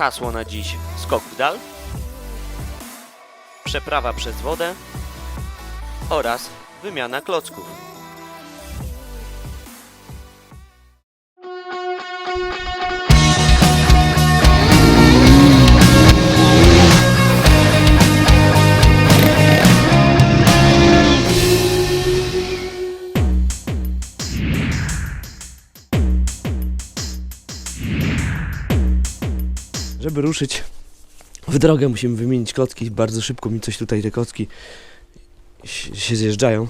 Hasło na dziś skok w dal, przeprawa przez wodę oraz wymiana klocków. Żeby ruszyć w drogę musimy wymienić klocki. Bardzo szybko mi coś tutaj te się się zjeżdżają.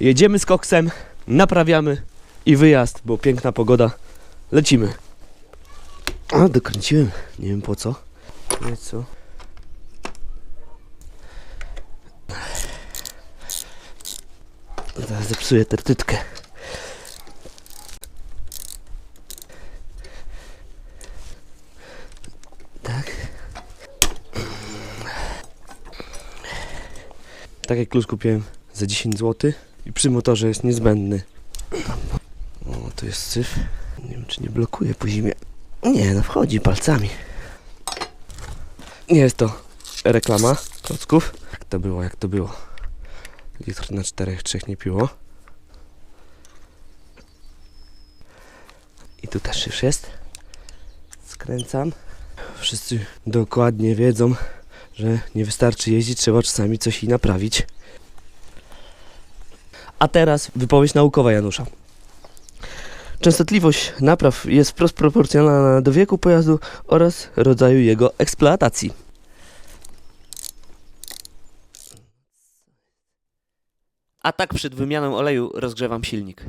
Jedziemy z koksem, naprawiamy i wyjazd, bo piękna pogoda. Lecimy. A, dokręciłem. Nie wiem po co. Nie co. Zaraz zepsuję tertytkę. Tak jak klucz kupiłem za 10 zł i przy motorze jest niezbędny. O, tu jest syf. Nie wiem, czy nie blokuje po zimie. Nie, no wchodzi palcami. Nie jest to reklama klocków. Jak to było, jak to było. Litr na 4, 3 nie piło. I tu też już jest. Skręcam. Wszyscy dokładnie wiedzą, że nie wystarczy jeździć, trzeba czasami coś i naprawić. A teraz wypowiedź naukowa Janusza. Częstotliwość napraw jest wprost proporcjonalna do wieku pojazdu oraz rodzaju jego eksploatacji. A tak przed wymianą oleju rozgrzewam silnik.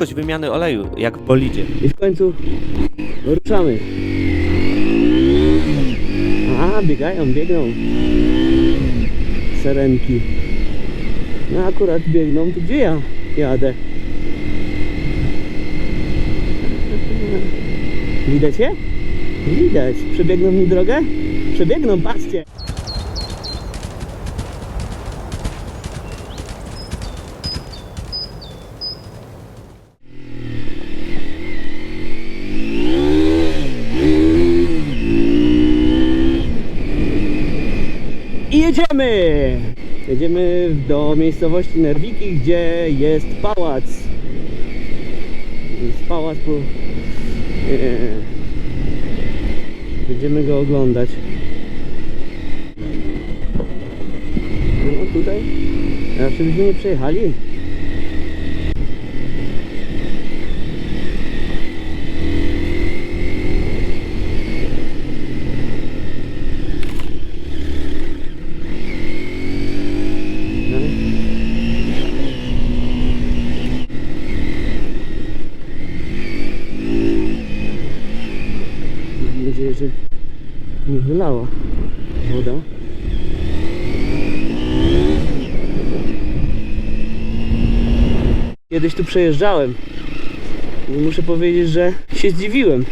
Szybkość wymiany oleju, jak w bolidzie. I w końcu ruszamy. A, biegają, biegną. Serenki. No akurat biegną, to gdzie ja jadę? Widać je? Widać. Przebiegną mi drogę? Przebiegną, patrzcie. I jedziemy! Jedziemy do miejscowości Nerwiki, gdzie jest pałac. Jest pałac, bo e, będziemy go oglądać. No tutaj, raczej byśmy nie przejechali. No. Mam nadzieję, że wylała woda. Kiedyś tu przejeżdżałem. I muszę powiedzieć, że się zdziwiłem.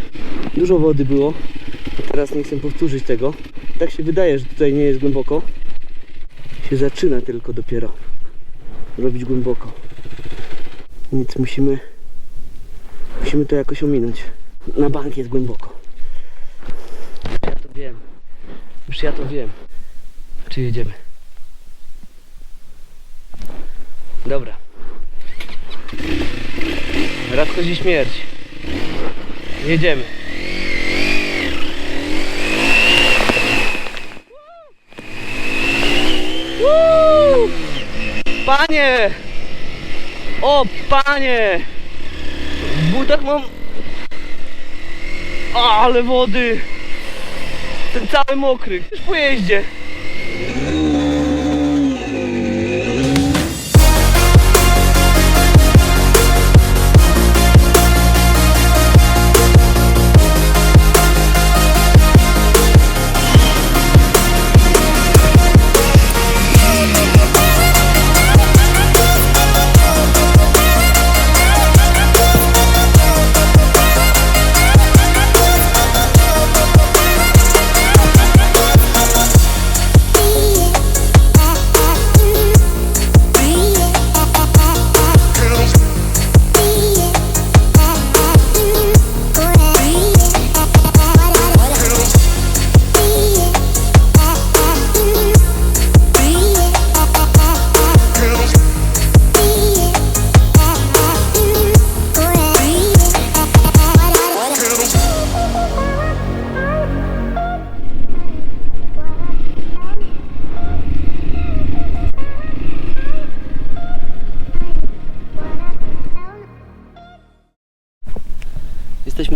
Dużo wody było. Teraz nie chcę powtórzyć tego. Tak się wydaje, że tutaj nie jest głęboko. Się zaczyna tylko dopiero robić głęboko. Więc musimy musimy to jakoś ominąć. Na bank jest głęboko. Wiem. Już ja to wiem. Czy jedziemy? Dobra. Raz chodzi śmierć. Jedziemy. Panie! O, panie! W butach mam... Ale wody! Ten cały mokry. Już po jeździe.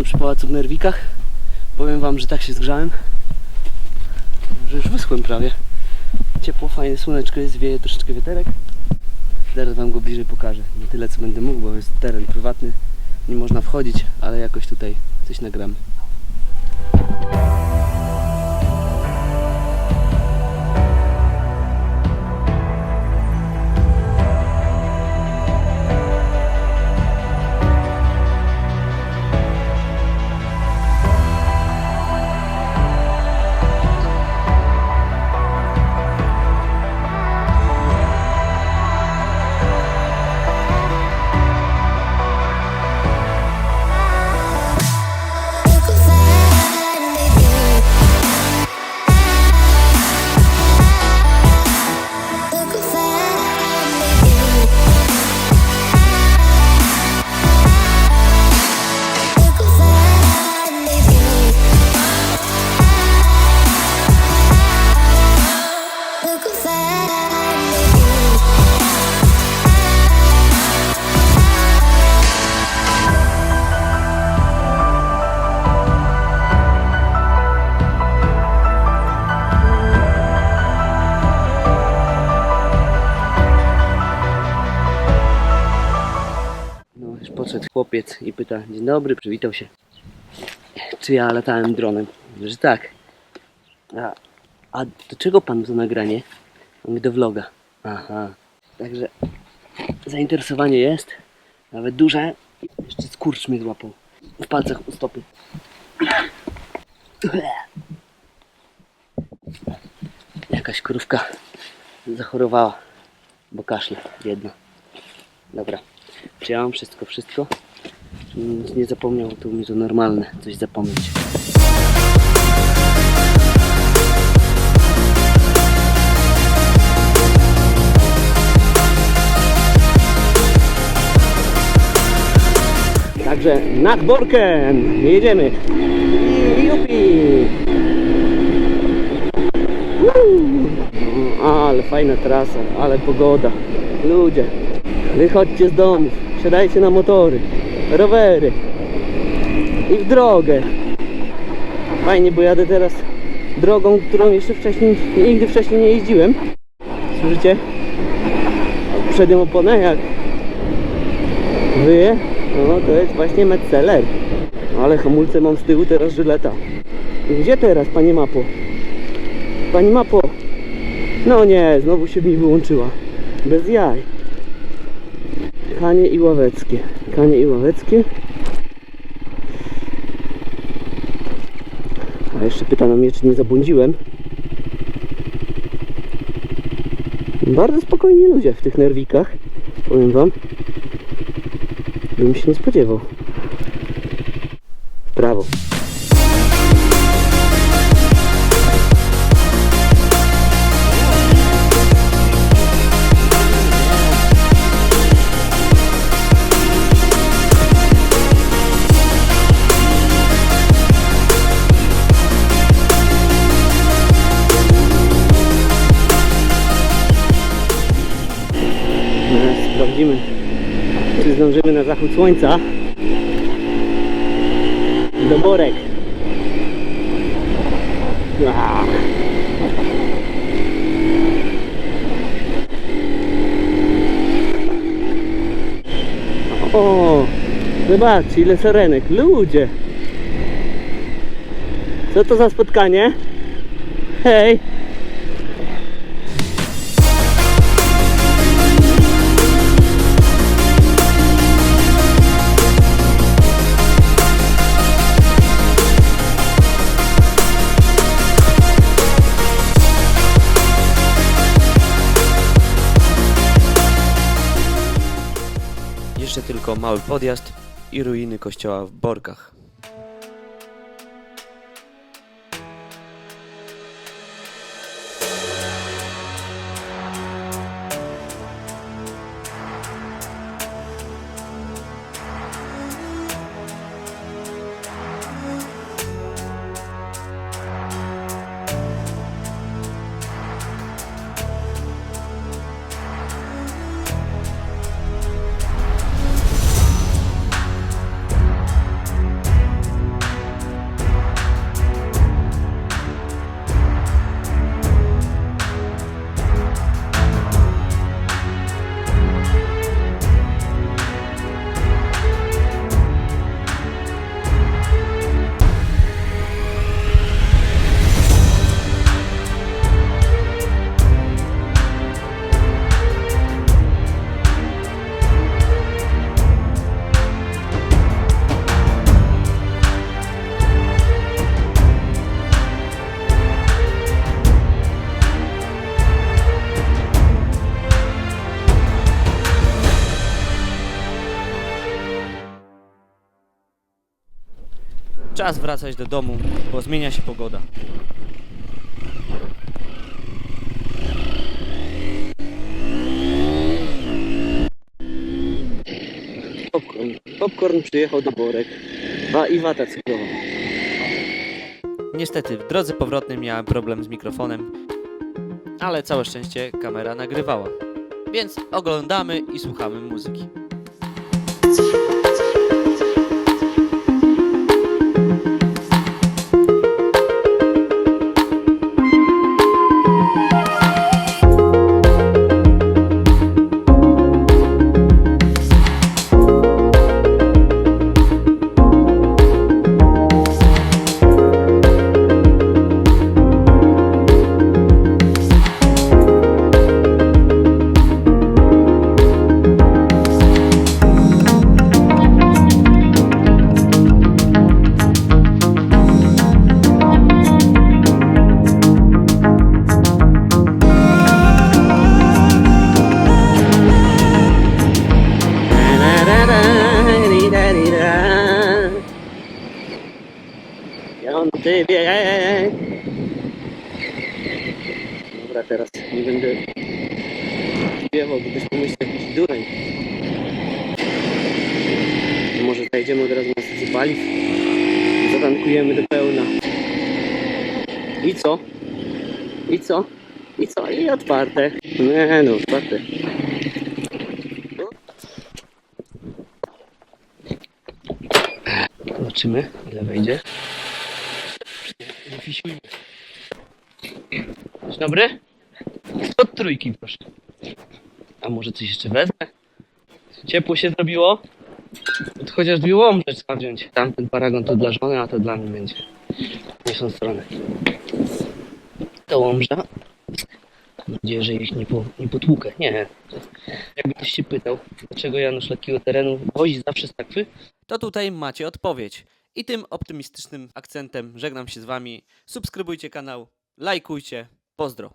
Jesteśmy przy pałacu w Nerwikach. Powiem wam, że tak się zgrzałem, że już wyschłem prawie. Ciepło, fajne słoneczko jest, wieje troszeczkę wieterek. Zaraz wam go bliżej pokażę. Nie tyle co będę mógł, bo jest teren prywatny. Nie można wchodzić, ale jakoś tutaj coś nagramy. Chłopiec i pyta, dzień dobry, przywitał się. Czy ja latałem dronem? Że tak. A, a do czego pan to nagranie? Do vloga. Aha. Także zainteresowanie jest, nawet duże. Jeszcze skurcz mnie złapał. W palcach u stopy. Jakaś krówka zachorowała, bo kaszle jedna. Dobra. Mam wszystko, wszystko? Nic nie zapomniał, to mi to normalne, coś zapomnieć. Także nad Borken jedziemy. Jupi! Ale fajna trasa, ale pogoda. Ludzie, wychodźcie z domów, wsiadajcie na motory, rowery i w drogę. Fajnie, bo jadę teraz drogą, którą jeszcze wcześniej, nigdy wcześniej nie jeździłem. Słyszycie? Przednią oponę jak wyje, no to jest właśnie Metzeler. Ale hamulce mam z tyłu teraz żyleta. Gdzie teraz, panie Mapo? Pani Mapo? No nie, znowu się mi wyłączyła. Bez jaj. Kanie i ławeckie. Kanie i ławeckie. A jeszcze pytano mnie, czy nie zabłądziłem. Bardzo spokojni ludzie w tych nerwikach. Powiem wam. Bym się nie spodziewał. Prawo. Na zachód słońca. Do Borek. O, zobaczcie ile serenek, ludzie. Co to za spotkanie? Hej. Mały podjazd i ruiny kościoła w Borkach. Czas wracać do domu, bo zmienia się pogoda. Popcorn. Popcorn przyjechał do Borek. Wa i wata cukrowa. Niestety, w drodze powrotnej miałem problem z mikrofonem, ale całe szczęście kamera nagrywała. Więc oglądamy i słuchamy muzyki. Piąty wiek. Dobra, teraz nie będę śpiewał, bo byś pomyślał jakiś dureń. Może zajdziemy od razu na stację paliw. Zatankujemy do pełna. I co? I co? I co? I otwarte. Nie no, otwarte. Zobaczymy, ile wejdzie. Nie fisiujmy. Dzień dobry. Od trójki, proszę. A może coś jeszcze wezmę? Ciepło się zrobiło? To chociaż dwie łomże trzeba wziąć. Tamten paragon to dla żony, a to dla mnie będzie. Nie są strony. To łomża. Mam nadzieję, że ich nie, po, nie potłukę. Nie. Jakby ktoś się pytał, dlaczego Janusz lekkiego terenu wozi zawsze z takwy, to tutaj macie odpowiedź. I tym optymistycznym akcentem żegnam się z wami. Subskrybujcie kanał, lajkujcie. Pozdro.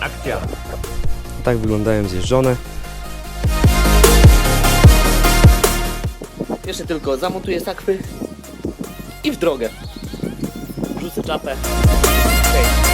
Akcja. Tak wyglądają zjeżdżone. Jeszcze tylko zamontuję sakwy i w drogę. Rzucę czapę. Hej.